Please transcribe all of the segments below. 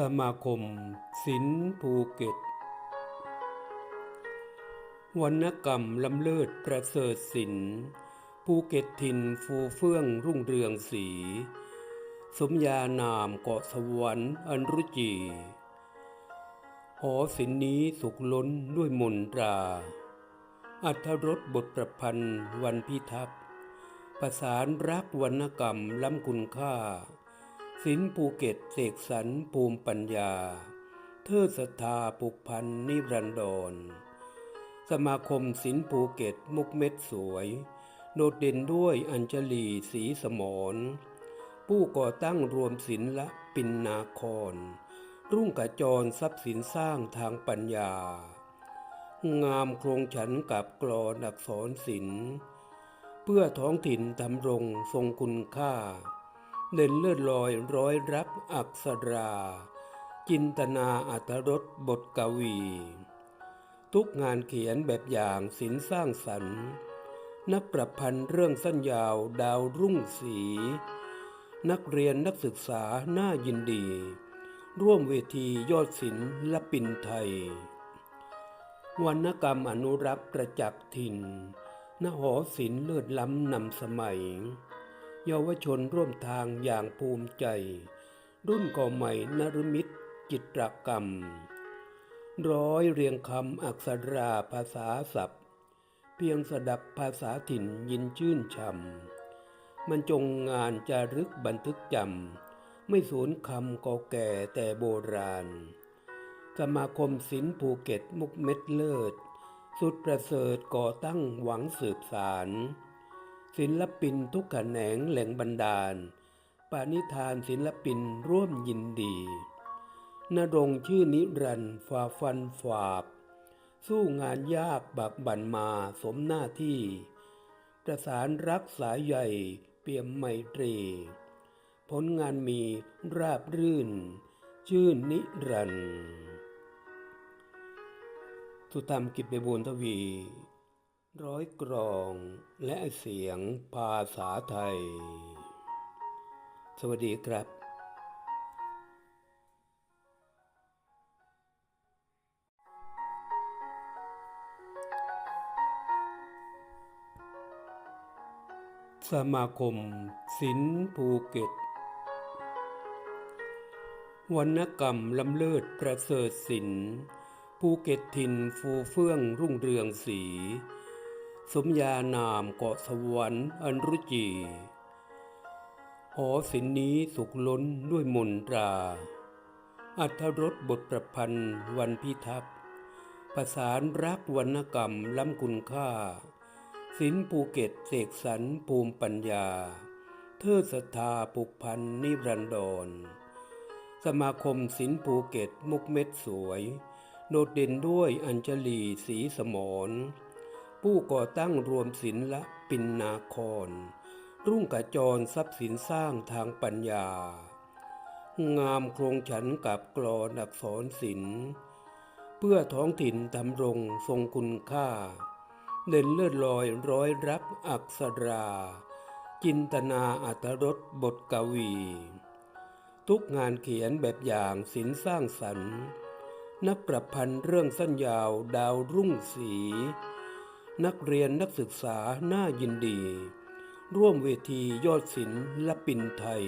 สมาคมศิลป์ภูเก็ต วรรณกรรมล้ำเลิศประเสริฐศิลป์ภูเก็ตถิ่นฟูเฟื่องรุ่งเรืองสี สมญานามเกาะสวรรค์อันรุจีหอศิลป์นี้สุขล้นด้วยมนตรา อัธรสบทประพันธ์วันพิทักษ์ประสานรักวรรณกรรมล้ำคุณค่า ศิลป์ภูเก็ตเสกสรรภูมิปัญญา เทิดศรัทธาปุกพันนิรันดร สมาคมศิลป์ภูเก็ตมุกเม็ดสวย โดดเด่นด้วยอัญชลีศรีสมร ผู้ก่อตั้งรวมศิลละปินนาคร รุ่งกระจรทรัพย์สินสร้างทางปัญญา งามโครงฉันกับกรอนอักษรศิลป์เพื่อท้องถิ่นทำรงทรงคุณค่า เด่นเลือดลอยร้อยรักอักษรา จินตนาอัตรสบทกวี ทุกงานเขียนแบบอย่างศิลสร้างสรรค์ นักประพันธ์เรื่องสั้นยาวดาวรุ่งสี นักเรียนนักศึกษาน่ายินดี ร่วมเวทียอดศิลป์ละปินไทยวรรณกรรมอนุรักษ์ประจักษ์ถิ่นณหอศิลเลิศล้ำนำสมัย เยาวชนร่วมทางอย่างภูมิใจ รุ่นก่อใหม่นรมิตจิตรกรรม ร้อยเรียงคำอักษราภาษาศัพท์ เพียงสดับภาษาถิ่นยินชื่นช่ำมันจงงานจารึกบันทึกจำ ไม่สูญคำก่อแก่แต่โบราณ สมาคมศิลป์ภูเก็ตมุกเม็ดเลิศ สุดประเสริฐก่อตั้งหวังสืบสาร ศิลปินทุกแขนงแหล่งบันดาลปานิธานศิลปินร่วมยินดีนรงชื่อนิรันดร์ฝ่าฟันฝาบ สู้งานยากบักบั่นมาสมหน้าที่ ประสานรักสายใหญ่เปี่ยมไมตรี ผลงานมีราบรื่น ชื่นนิรันดร์สุธรรมกิจเบบูลทวี ร้อยกรองและเสียงภาษาไทย สวัสดีครับ สมาคมศิลป์ภูเก็ต วรรณกรรมล้ำเลิศประเสริฐศิลป์ภูเก็ตถิ่นฟูเฟื่องรุ่งเรืองสี สมญานามเกาะสวรรค์อันรุจี หอศิลป์นี้สุขล้นด้วยมนตรา อัธรสบทประพันธ์วันพิทักษ์ประสานรักวรรณกรรมล้ำคุณค่า ศิลป์ภูเก็ตเสกสรรภูมิปัญญา เทิดศรัทธาปุกพันนิรันดร สมาคมศิลป์ภูเก็ตมุกเม็ดสวย โดดเด่นด้วยอัญชลีศรีสมร ผู้ก่อตั้งรวมศิลละปินนาคร รุ่งกระจรทรัพย์สินสร้างทางปัญญา งามโครงฉันกับกรอนอักษรศิลป์เพื่อท้องถิ่นทำรงทรงคุณค่า เด่นเลือดลอยร้อยรักอักษรา จินตนาอัตรสบทกวี ทุกงานเขียนแบบอย่างศิลป์สร้างสรรค์ นักประพันธ์เรื่องสั้นยาวดาวรุ่งสี นักเรียนนักศึกษาน่ายินดี ร่วมเวทียอดศิลป์ละปินไทย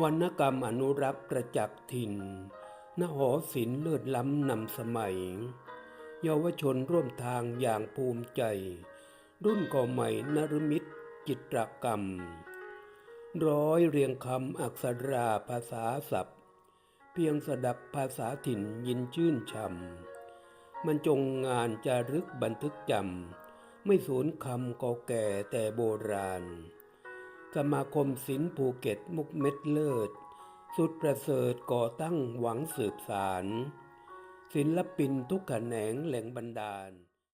วรรณกรรมอนุรักษ์ประจักษ์ถิ่นณหอศิลป์เลิศล้ำนำสมัย เยาวชนร่วมทางอย่างภูมิใจ รุ่นก่อใหม่นรมิตจิตรกรรม ร้อยเรียงคำอักษราภาษาศัพท์ เพียงสดับภาษาถิ่นยินชื่นช่ำ มันจงงานจารึกบันทึกจำ ไม่สูญคำก่อแก่แต่โบราณ สมาคมศิลป์ภูเก็ตมุกเม็ดเลิศ สุดประเสริฐก่อตั้งหวังสืบสาร ศิลปินทุกแขนงแหล่งบันดาล